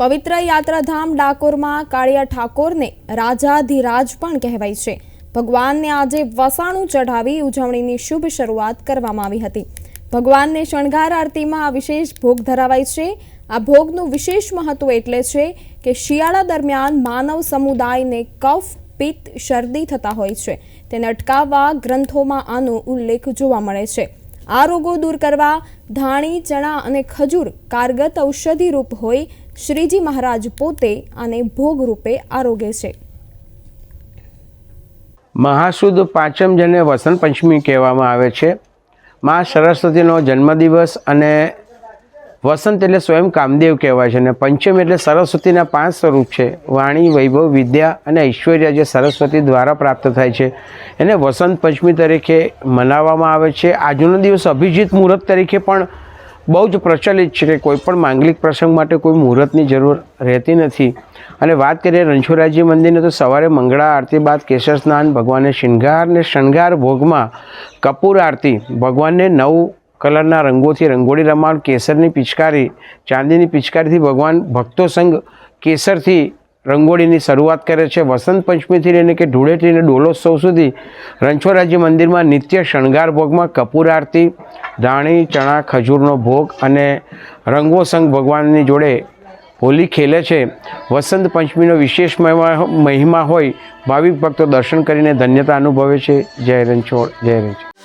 પવિત્ર યાત્રાધામ ડાકોરમાં કાળિયા ઠાકોરને રાજાધિરાજ પણ કહેવાય છે. ભગવાનને આજે વસાણું ચઢાવી ઉજવણીની શુભ શરૂઆત કરવામાં આવી હતી. ભગવાનને શણગાર આરતીમાં આ વિશેષ ભોગ ધરાવાય છે. આ ભોગનું વિશેષ મહત્વ એટલે છે કે શિયાળા દરમિયાન માનવ સમુદાયને કફ, પિત્ત, શરદી થતા હોય છે. તેને અટકાવવા ગ્રંથોમાં આનો ઉલ્લેખ જોવા મળે છે. આ રોગો દૂર કરવા ધાણી, ચણા અને ખજૂર કારગત ઔષધિ રૂપ હોય શ્રીજી મહારાજ પોતે આને ભોગ રૂપે આરોગે છે. મહાસુદ પાંચમ જેને વસંત પંચમી કહેવામાં આવે છે. મા સરસ્વતીનો જન્મદિવસ અને વસંત એટલે સ્વયં કામદેવ કહેવાય છે અને પંચમ એટલે સરસ્વતીના પાંચ સ્વરૂપ છે. વાણી, વૈભવ, વિદ્યા અને ઐશ્વર્ય જે સરસ્વતી દ્વારા પ્રાપ્ત થાય છે. એને વસંત પંચમી તરીકે મનાવવામાં આવે છે. આજનો દિવસ અભિજીત મુહૂર્ત તરીકે પણ બહુ જ પ્રચલિત છે કે કોઈ માંગલિક પ્રસંગ માટે કોઈ મુહૂર્તની જરૂર રહેતી નથી. અને વાત કરીએ રણછોડરાજી મંદિરની, તો સવારે મંગળા આરતી બાદ કેસર સ્નાન, ભગવાનને શૃંગાર ને શણગાર ભોગમાં કપૂર આરતી, ભગવાનને નવ કલરના રંગોથી રંગોળી રમાડ, કેસરની પિચકારી, ચાંદીની પિચકારીથી ભગવાન ભક્તો સંગ કેસરથી રંગોળીની શરૂઆત કરે છે. વસંત પંચમીથી લઈને કે ધૂળેટીને ડોલોત્સવ સુધી રણછોડરાજી મંદિરમાં નિત્ય શણગાર ભોગમાં કપૂર આરતી, ધાણી, ચણા, ખજૂરનો ભોગ અને રંગોસંગ ભગવાનની જોડે હોલી ખેલે છે. વસંત પંચમીનો વિશેષ મહિમા મહિમા હોય, ભાવિક ભક્તો દર્શન કરીને ધન્યતા અનુભવે છે. જય રણછોડ જય રણછોડ.